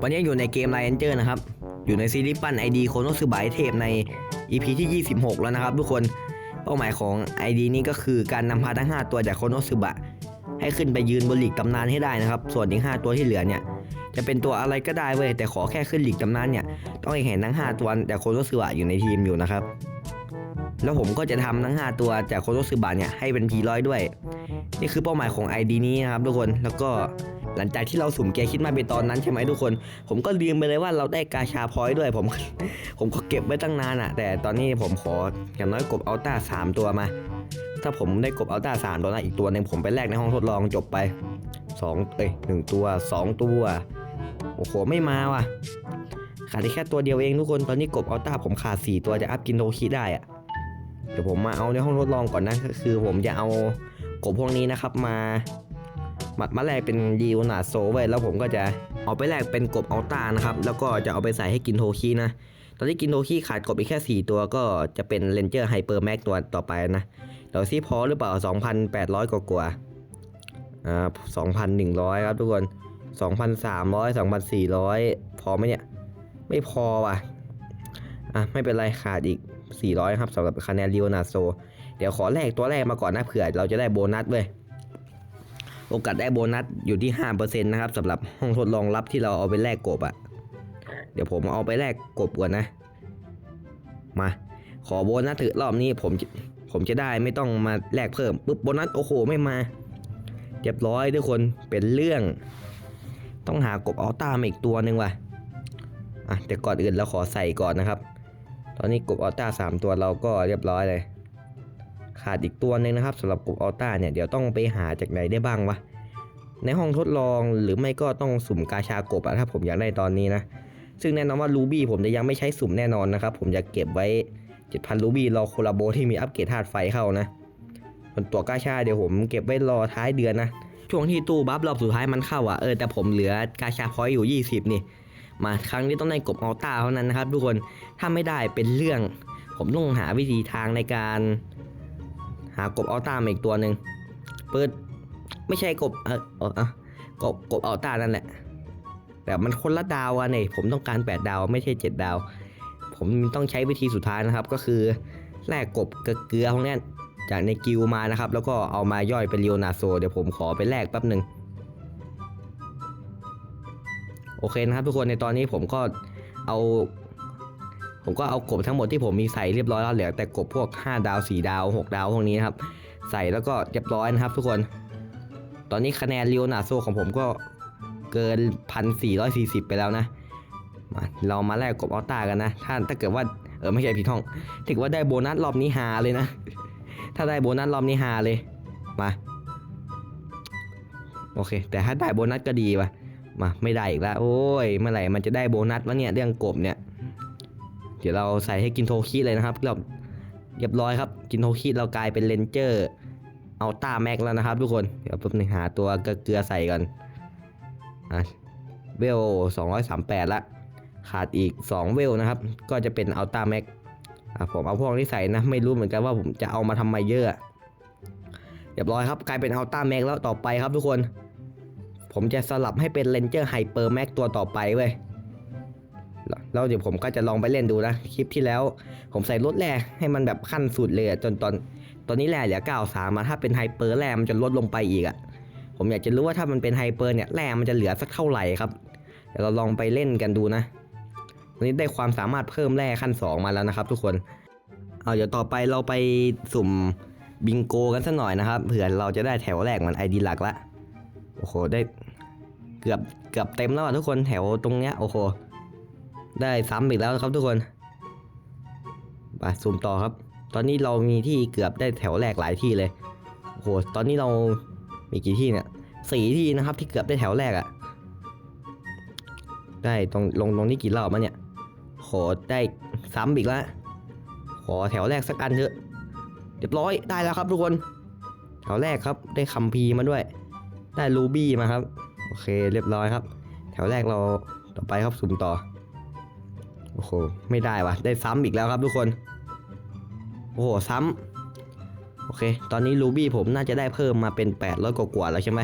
วันนี้อยู่ในเกม l i เ n เจอร์นะครับ อยู่ในซีรีส์ปั้น ID โคโนสึบายเทพใน EP ที่ 26 แล้วนะครับทุกคน เป้าหมายของ ID นี้ก็คือการนำพาทั้ง 5 ตัวจากโคโนสึบะ ให้ขึ้นไปยืนบนหลีกตำนานให้ได้นะครับ ส่วนอีก5ตัวที่เหลือเนี่ย จะเป็นตัวอะไรก็ได้เว้ย แต่ขอแค่ขึ้นหลีกตำนานเนี่ย ต้องให้เห็นทั้ง 5 ตัวจากโคโนสึบะอยู่ในทีมอยู่นะครับ แล้วผมก็จะทำทั้ง 5 ตัวจากโคโนสึบะเนี่ยให้เป็นพีร้อยด้วย นี่คือเป้าหมายของ ID นี้นะครับทุกคน แล้วก็ หลังจากที่เราสุ่มเกียร์คิดมาเป็นตอนนั้นใช่ไหมทุกคน ผมก็ลืมไปเลยว่าเราได้กาชาพอยต์ด้วยผม ผมก็เก็บไว้ตั้งนานอะแต่ตอนนี้ผมขออย่างน้อยกบอัลต้าสามตัวมา ถ้าผมได้กบอัลต้าสามตัวนะอีกตัวหนึ่งผมไปแลกในห้องทดลองจบไปสองเอ้ยหนึ่งตัวสองตัวโอ้โหไม่มาว่ะขาดแค่ตัวเดียวเองทุกคนตอนนี้กบอัลต้าผมขาดสี่ตัวจะอัพกินโทคิได้อะเดี๋ยวผมมาเอาในห้องทดลองก่อนนะก็คือผมจะเอากบพวกนี้นะครับมา มามาแลกเป็นยีวนาโซไว้แล้วผมก็จะเอาไปแลกเป็นกบอัลต้านะครับ แล้วก็จะเอาไปใส่ให้กินโทคินะ ตอนที่กินโทคิขาดกบอีกแค่ 4 ตัวก็จะเป็นเลนเจอร์ไฮเปอร์แม็กตัวต่อไปนะเดี๋ยวซิพอหรือเปล่า 2,800 กว่ากว่าอ่า2,100 ครับทุกคน 2,300 2,400 พอไหมเนี่ย ไม่พอว่ะอะไม่เป็นไรขาดอีก 400 ครับสำหรับคะแนนลีโอนาโซ เดี๋ยวขอแลกตัวแรกมาก่อนนะเผื่อเราจะได้โบนัสเว้ย โอกาสได้โบนัสอยู่ที่5%นะครับสำหรับห้องทดลองลับที่เราเอาไปแลกกบอะเดี๋ยวผมเอาไปแลกกบก่อนนะ มา ขอโบนัสเถอรอบนี้ผมผมจะได้ไม่ต้องมาแลกเพิ่มปุ๊บโบนัสโอ้โหไม่มาเรียบร้อยทุกคนเป็นเรื่อง ต้องหากบอัลต้ามาอีกตัวหนึ่งว่ะอะแต่ก่อนอื่นเราขอใส่ก่อนนะครับ ตอนนี้กบอัลต้าสามตัวเราก็เรียบร้อยเลย ขาดอีกตัวหนึ่งนะครับสำหรับกบอัลต้าเนี่ยเดี๋ยวต้องไปหาจากไหนได้บ้างวะในห้องทดลองหรือไม่ก็ต้องสุ่มกาชากบอะถ้าผมอยากได้ตอนนี้นะซึ่งแน่นอนว่ารูบี้ผมจะยังไม่ใช้สุ่มแน่นอนนะครับผมจะเก็บไว้ 7,000รูบี้รอโคลาโบที่มีอัปเกรดธาตุไฟเข้านะส่วนตัวกาชาเดี๋ยวผมเก็บไว้รอท้ายเดือนนะช่วงที่ตู้บัฟรอบสุดท้ายมันเข้าอะเออแต่ผมเหลือกาชาพอยอยู่ 20 นี่ มาครั้งนี้ต้องได้กบอัลต้าเท่านั้นนะครับทุกคนถ้าไม่ได้เป็นเรื่อง ผมต้องหาวิธีทางในการ หากบอัลต้ามาอีกตัวหนึ่งเปิดไม่ใช่กบเออเออเออกบกบอัลต้านั่นแหละแต่มันคนละดาวอะเนี่ยผมต้องการ8ดาวไม่ใช่7ดาว ผมต้องใช้วิธีสุดท้ายนะครับ ก็คือแลกกบกับเกลือพวกนี้จากในกิลมานะครับ แล้วก็เอามาย่อยเป็นเรียวนาโซ เดี๋ยวผมขอไปแลกแป๊บหนึ่งโอเคนะครับทุกคนในตอนนี้ผมก็เอา ผมก็เอากบทั้งหมดที่ผมมีใส่เรียบร้อยแล้วเหลือแต่กบพวก 5 ดาว 4 ดาว 6 ดาวพวกนี้นะครับ ใส่แล้วก็เรียบร้อยนะครับ ทุกคน ตอนนี้คะแนนเรียวนาโซของผมก็เกิน 1,440 ไปแล้วนะมาเรามาแลกกบอัลต้ากันนะ ถ้าถ้าเกิดว่าเออไม่ใช่ผิดห้องถือว่าได้โบนัสรอบนี้ฮาเลยนะ ถ้าได้โบนัสรอบนี้ฮาเลย มา โอเค แต่ถ้าได้โบนัสก็ดีว่ะ มาไม่ได้อีกแล้ว โอ้ยเมื่อไหร่มันจะได้โบนัสวะเนี่ยเรื่องกบเนี่ย เดี๋ยวเราใส่ให้กินโทคิเลยนะครับรอบเรียบร้อยครับ กินโทคิเรากลายเป็นเลนเจอร์เอาต้าแม็กแล้วนะครับทุกคน เดี๋ยวแป๊บนึงหาตัวเกลือใส่กันอะเวล238 ละ ขาดอีก 2 เวลนะครับ ก็จะเป็นอัลต้าแม็กอะผมเอาพวกนี้ใส่นะ ไม่รู้เหมือนกันว่าผมจะเอามาทำไมเยอะเรียบร้อยครับ กลายเป็นอัลต้าแม็กแล้วต่อไปครับทุกคน ผมจะสลับให้เป็นเลนเจอร์ไฮเปอร์แม็กตัวต่อไปเว้ย แล้วเดี๋ยวผมก็จะลองไปเล่นดูนะ คลิปที่แล้ว ผมใส่รถแร่ให้มันแบบขั้นสุดเลยจนตอนตอนนี้แร่เหลือ93มาถ้าเป็นไฮเปอร์แร่มันจะลดลงไปอีกอะผมอยากจะรู้ว่าถ้ามันเป็นไฮเปอร์เนี่ยแร่มันจะเหลือสักเท่าไหร่ครับเดี๋ยวเราลองไปเล่นกันดูนะวันนี้ได้ความสามารถเพิ่มแร่ขั้น2มาแล้วนะครับทุกคนเอาเดี๋ยวต่อไปเราไปสุ่มบิงโกกันสักหน่อยนะครับเผื่อเราจะได้แถวแรกมันไอดีหลักละโอ้โหได้เกือบเกือบเต็มแล้วอะทุกคนแถวตรงเนี้ยโอ้โห ได้ซ้ำอีกแล้วครับทุกคนไปสุ่มต่อครับ ตอนนี้เรามีที่เกือบได้แถวแรกหลายที่เลยโหตอนนี้เรามีกี่ที่เนี่ยสี่ที่นะครับที่เกือบได้แถวแรกอะได้ตรงลงตรงนี้กี่รอบมาเนี่ยขอได้ซ้ำอีกแล้วขอแถวแรกสักอันเถอะเรียบร้อยได้แล้วครับทุกคนแถวแรกครับได้คัมพีมาด้วย ได้รูบี้มาครับ โอเคเรียบร้อยครับ แถวแรกเราต่อไปครับสุ่มต่อ โอ้โห ไม่ได้ว่ะได้ซ้ำอีกแล้วครับทุกคน โอ้โห ซ้ำโอเค ตอนนี้รูบี้ผมน่าจะได้เพิ่มมาเป็น800กว่าๆแล้วใช่ไหม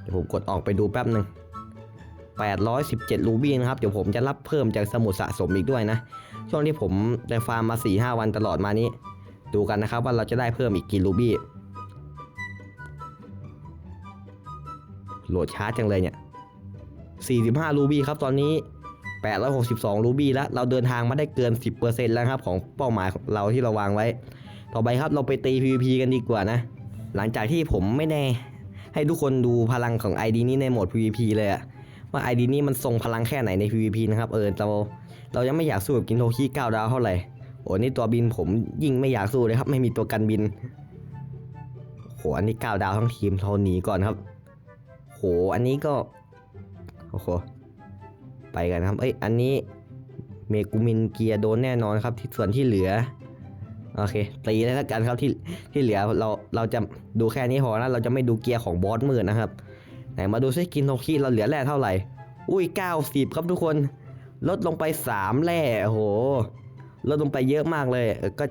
เดี๋ยวผมกดออกไปดูแป๊บหนึ่ง817รูบี้นะครับ เดี๋ยวผมจะรับเพิ่มจากสมุดสะสมอีกด้วยนะ ช่วงที่ผมได้ฟาร์มมา 4-5 วันตลอดมานี้ ดูกันนะครับว่าเราจะได้เพิ่มอีกกี่รูบี้โหลดช้าจังเลยเนี่ย 45รูบี้ครับตอนนี้ 862รูบี้แล้วเราเดินทางมาได้เกิน 10%แล้วครับของเป้าหมายของเราที่เราวางไว้ ต่อไปครับเราไปตี PVP กันดีกว่านะ หลังจากที่ผมไม่ได้ให้ทุกคนดูพลังของ ID นี้ในโหมด PVP เลยอะว่า ID นี้มันทรงพลังแค่ไหนใน PVP นะครับเออเราเรายังไม่อยากสู้กับกินโทคี9ดาวเท่าไหร่โอ้นี่ตัวบินผมยิ่งไม่อยากสู้เลยครับ ไม่มีตัวกันบินโหอันนี้9ดาวทั้งทีมเราหนีก่อนครับโหอันนี้ก็โอ้โห ไปกันครับ เอ้ย อันนี้เมกูมินเกียร์โดนแน่นอนครับ ที่ส่วนที่เหลือ โอเค ตีแล้วกันครับที่ที่เหลือเราเราจะดูแค่นี้พอนะเราจะไม่ดูเกียร์ของบอสมืดนะครับ ไหนมาดูซิกินโทคิเราเหลือแร่เท่าไหร่ อุ้ย 90 ครับทุกคน ลดลงไป 3แร่โอ้โห ลดลงไปเยอะมากเลยเออก็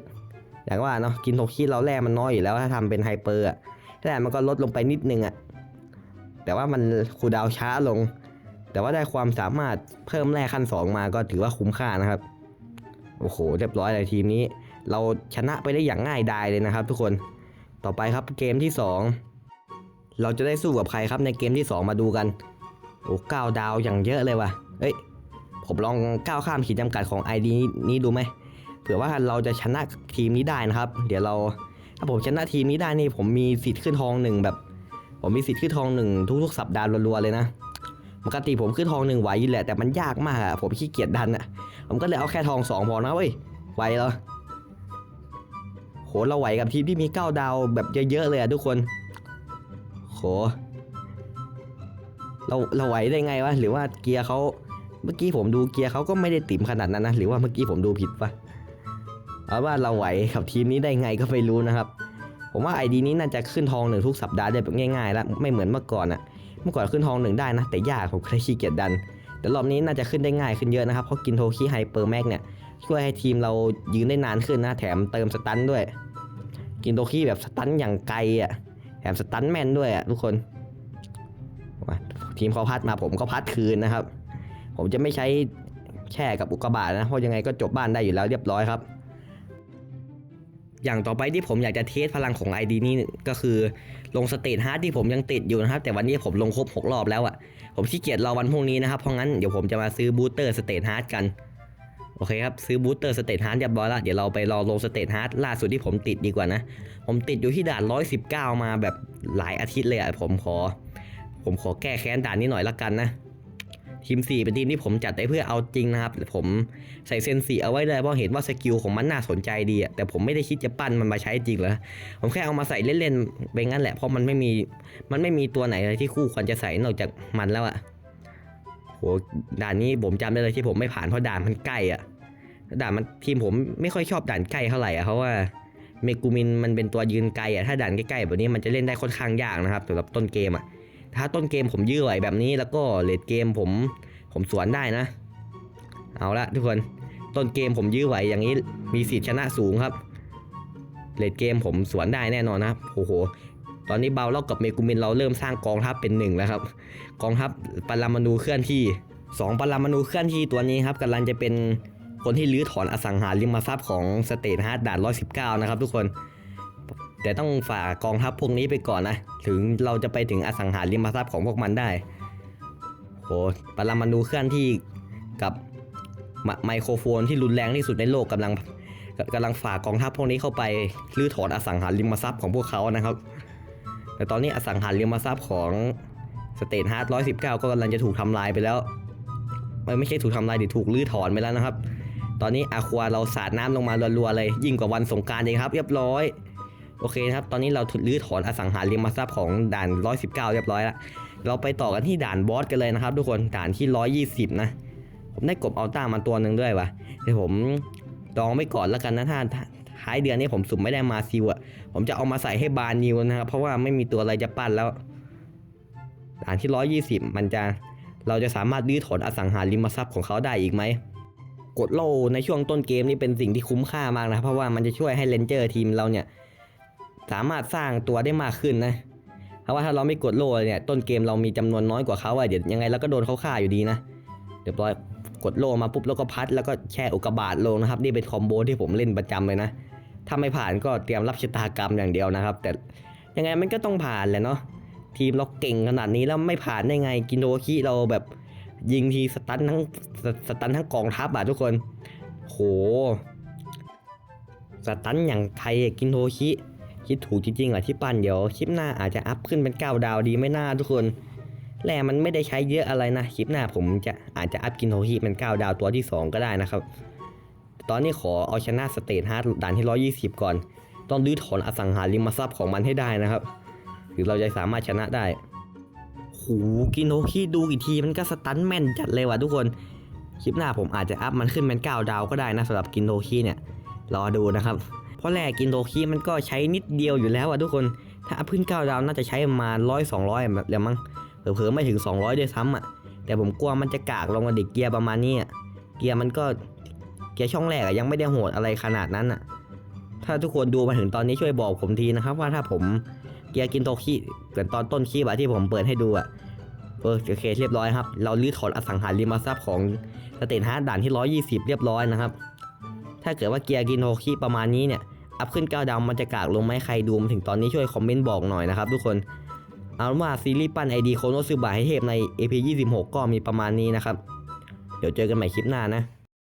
อย่างว่าเนาะกินโทคิเราแร่มันน้อยอยู่แล้วถ้าทำเป็นไฮเปอร์อะแร่มันก็ลดลงไปนิดนึงอะแต่ว่ามันคูดาวช้าลง แต่ว่าได้ความสามารถเพิ่มแร่ขั้น 2 มาก็ถือว่าคุ้มค่านะครับ โอ้โห เรียบร้อยเลยทีมนี้ เราชนะไปได้อย่างง่ายดายเลยนะครับ ทุกคน ต่อไปครับเกมที่ 2 เราจะได้สู้กับใครครับในเกมที่ 2 มาดูกัน โอ้เก้าดาวอย่างเยอะเลยว่ะ เอ้ย ผมลองก้าวข้ามขีดจำกัดของ ID นี้ดูไหม เผื่อว่าเราจะชนะทีมนี้ได้นะครับ เดี๋ยวเรา ถ้าผมชนะทีมนี้ได้นี่ผมมีสิทธิ์ขึ้นทองหนึ่งแบบ ผมมีสิทธิ์ขึ้นทองหนึ่งทุกๆ สัปดาห์รัวๆเลยนะ ปกติผมขึ้นทองหนึ่งไหวอยู่แหละแต่มันยากมากอะผมขี้เกียจดันอะผมก็เลยเอาแค่ทองสองพอนะเว้ยไหวเหรอโหเราไหวกับทีมที่มีเก้าดาวแบบเยอะๆเลยอะทุกคนโหเราเราไหวได้ไงวะหรือว่าเกียร์เขาเมื่อกี้ผมดูเกียร์เขาก็ไม่ได้ติ่มขนาดนั้นนะหรือว่าเมื่อกี้ผมดูผิดปะเอาว่าเราไหวกับทีมนี้ได้ไงก็ไม่รู้นะครับ ผมว่าไอดีนี้น่าจะขึ้นทองหนึ่งทุกสัปดาห์ได้แบบง่ายๆแล้วไม่เหมือนเมื่อก่อนอะ เมื่อก่อนขึ้นทองหนึ่งได้นะ แต่ยากผมเคยขี้เกียจดัน แต่รอบนี้น่าจะขึ้นได้ง่ายขึ้นเยอะนะครับ เพราะกินโทคีไฮเปอร์แม็กเนี่ยช่วยให้ทีมเรายืนได้นานขึ้นนะ แถมเติมสตันด้วย กินโทคีแบบสตันอย่างไกลอะแถมสตันแมนด้วยอะทุกคนทีมเขาพัดมาผมก็พัดคืนนะครับ ผมจะไม่ใช้แช่กับอุกกาบาตนะเพราะยังไงก็จบบ้านได้อยู่แล้วเรียบร้อยครับ อย่างต่อไปที่ผมอยากจะเทสพลังของ ID นี้ก็คือลงสเตทฮาร์ดที่ผมยังติดอยู่นะครับ แต่วันนี้ผมลงครบ 6 รอบแล้วอะ่ะ ผมขี้เกียจรอวันพรุ่งนี้นะครับ เพราะงั้นเดี๋ยวผมจะมาซื้อบูสเตอร์สเตทฮาร์ดกัน โอเคครับ ซื้อบูสเตอร์สเตทฮาร์ดเรียบร้อยแล้วเดี๋ยวเราไปรอลงสเตทฮาร์ดล่าสุดที่ผมติดดีกว่านะ ผมติดอยู่ที่ด่าน 119 มาแบบหลายอาทิตย์เลยอะ่ะผมขอ ผมขอแก้แค้นด่านนี้หน่อยละกันนะ ทีม4เป็นทีมที่ผมจัดไว้เพื่อเอาจริงนะครับผมใส่เซนสีเอาไว้เลยเพราะเห็นว่าสกิลของมันน่าสนใจดีแต่ผมไม่ได้คิดจะปั้นมันมาใช้จริงเลยผมแค่เอามาใส่เล่นๆไปงั้นแหละเพราะมันไม่มีมันไม่มีตัวไหนเลยที่คู่ควรจะใส่นอกจากมันแล้วอะโหด่านนี้ผมจำได้เลยที่ผมไม่ผ่านเพราะด่านมันใกล้อะด่านมันทีมผมไม่ค่อยชอบด่านใกล้เท่าไหร่อะเพราะว่าเมกูมินมันเป็นตัวยืนไกลอะถ้าด่านใกล้ๆแบบนี้มันจะเล่นได้ค่อนข้างยากนะครับสำหรับต้นเกมอะ ถ้าต้นเกมผมยื้อไหวแบบนี้แล้วก็เลดเกมผมผมสวนได้นะ เอาละทุกคนต้นเกมผมยื้อไหวอย่างนี้มีสิทธิ์ชนะสูงครับเลดเกมผมสวนได้แน่นอนนะครับโอ้โหตอนนี้เบาเล่ากับเมกุมินเราเริ่มสร้างกองทัพเป็นหนึ่งแล้วครับ กองทัพปรามาณูเคลื่อนที่สองปรมาณูเคลื่อนที่ตัวนี้ครับกำลังจะเป็นคนที่ลื้อถอนอสังหาริมทรัพย์ของสเตทฮาร์ดด่าน119 นะครับทุกคน แต่ต้องฝ่ากองทัพพวกนี้ไปก่อนนะ ถึงเราจะไปถึงอสังหาริมทรัพย์ของพวกมันได้โหปรมาณูเคลื่อนที่กับไมโครโฟนที่รุนแรงที่สุดในโลกกำลังกำลังฝ่ากองทัพพวกนี้เข้าไปรื้อถอนอสังหาริมทรัพย์ของพวกเขานะครับ แต่ตอนนี้อสังหาริมทรัพย์ของสเตทฮาร์ด119ก็กำลังจะถูกทำลายไปแล้วไม่ไม่ใช่ถูกทำลายดิถูกรื้อถอนไปแล้วนะครับ ตอนนี้อาควาเราสาดน้ำลงมารัวๆเลยยิ่งกว่าวันสงการเองครับ เรียบร้อย โอเคนะครับ ตอนนี้เรารื้อถอนอสังหาริมทรัพย์ของด่าน 119 เรียบร้อยแล้วเราไปต่อกันที่ด่านบอสกันเลยนะครับ ทุกคนด่านที่ 120 นะ ผมได้กบอัลต้ามาตัวหนึ่งด้วยวะเดี๋ยวผมดองไว้ก่อนแล้วกันนะถ้าท้ายเดือนนี้ผมสุ่มไม่ได้มาซิวอะผมจะเอามาใส่ให้บานนิวนะครับ เพราะว่าไม่มีตัวอะไรจะปั้นแล้วด่านที่ 120 มันจะเราจะสามารถรื้อถอนอสังหาริมทรัพย์ของเขาได้อีกไหมกดโลในช่วงต้นเกมนี่เป็นสิ่งที่คุ้มค่ามากนะเพราะว่ามันจะช่วยให้เลนเจอร์ทีมเราเนี่ย สามารถสร้างตัวได้มากขึ้นนะ เพราะว่าถ้าเราไม่กดโล่เนี่ยต้นเกมเรามีจำนวนน้อยกว่าเขาอะเดี๋ยวยังไงเราก็โดนเขาฆ่าอยู่ดีนะเรียบร้อยกดโล่มาปุ๊บแล้วก็พัดแล้วก็แช่อุกกาบาตลงนะครับ นี่เป็นคอมโบที่ผมเล่นประจำเลยนะถ้าไม่ผ่านก็เตรียมรับชะตากรรมอย่างเดียวนะครับ แต่ยังไงมันก็ต้องผ่านแหละเนาะทีมเราเก่งขนาดนี้แล้วไม่ผ่านได้ไงกินโดคิเราแบบยิงทีสตันทั้งสสตันทั้งกองทัพอะทุกคน โห สตันอย่างไทยกินโดคิ คิดถูกจริงๆอะที่ปั้นเดี๋ยวคลิปหน้าอาจจะอัพขึ้นเป็นเก้าดาวดีไม่น่าทุกคนแร่มันไม่ได้ใช้เยอะอะไรนะคลิปหน้าผมจะอาจจะอัพกินโดคิเป็นเก้าดาวตัวที่สองก็ได้นะครับ ตอนนี้ขอเอาชนะสเตทฮาร์ดด่านที่ 120 ก่อน ต้องดื้อถอนอสังหาริมทรัพย์ของมันให้ได้นะครับหรือเราจะสามารถชนะได้โหกินโนคิดูกี่ทีมันก็สตันแม่นจัดเลยว่ะทุกคนคลิปหน้าผมอาจจะอัพมันขึ้นเป็น9ดาวก็ได้นะสำหรับกินโนคิเนี่ยรอดูนะครับ เพราะแรกกินโนคิมันก็ใช้นิดเดียวอยู่แล้วอะทุกคน ถ้าอัพขึ้น9ดาวน่าจะใช้ประมาณร้อยสองร้อยแบบแล้วมั้งเผลอๆไม่ถึง 200 ด้วยซ้ำอะแต่ผมกลัวมันจะกากลงกับเด็กเกียร์ประมาณนี้อะเกียร์มันก็เกียร์ช่องแรกอะยังไม่ได้โหดอะไรขนาดนั้นอะถ้าทุกคนดูมาถึงตอนนี้ช่วยบอกผมทีนะครับ ว่าถ้าผมเกียร์กินโตคีเกินตอนต้นคีบอะที่ผมเปิดให้ดูอะเออโอเคเรียบร้อยครับ เราลื้อถอนอสังหาริมทรัพย์ของสเตทฮาร์ดด่านที่ 120 เรียบร้อยนะครับ ถ้าเกิดว่าเกียร์กินโฮคีประมาณนี้เนี่ย อัพขึ้นก้าวดาวมันจะกากลงไหมใครดูมาถึงตอนนี้ช่วยคอมเมนต์บอกหน่อยนะครับทุกคน เอาว่าซีรีส์ปั้นไอดีโคโนซึบะให้เทพใน EP 26 ก็มีประมาณนี้นะครับ เดี๋ยวเจอกันใหม่คลิปหน้านะ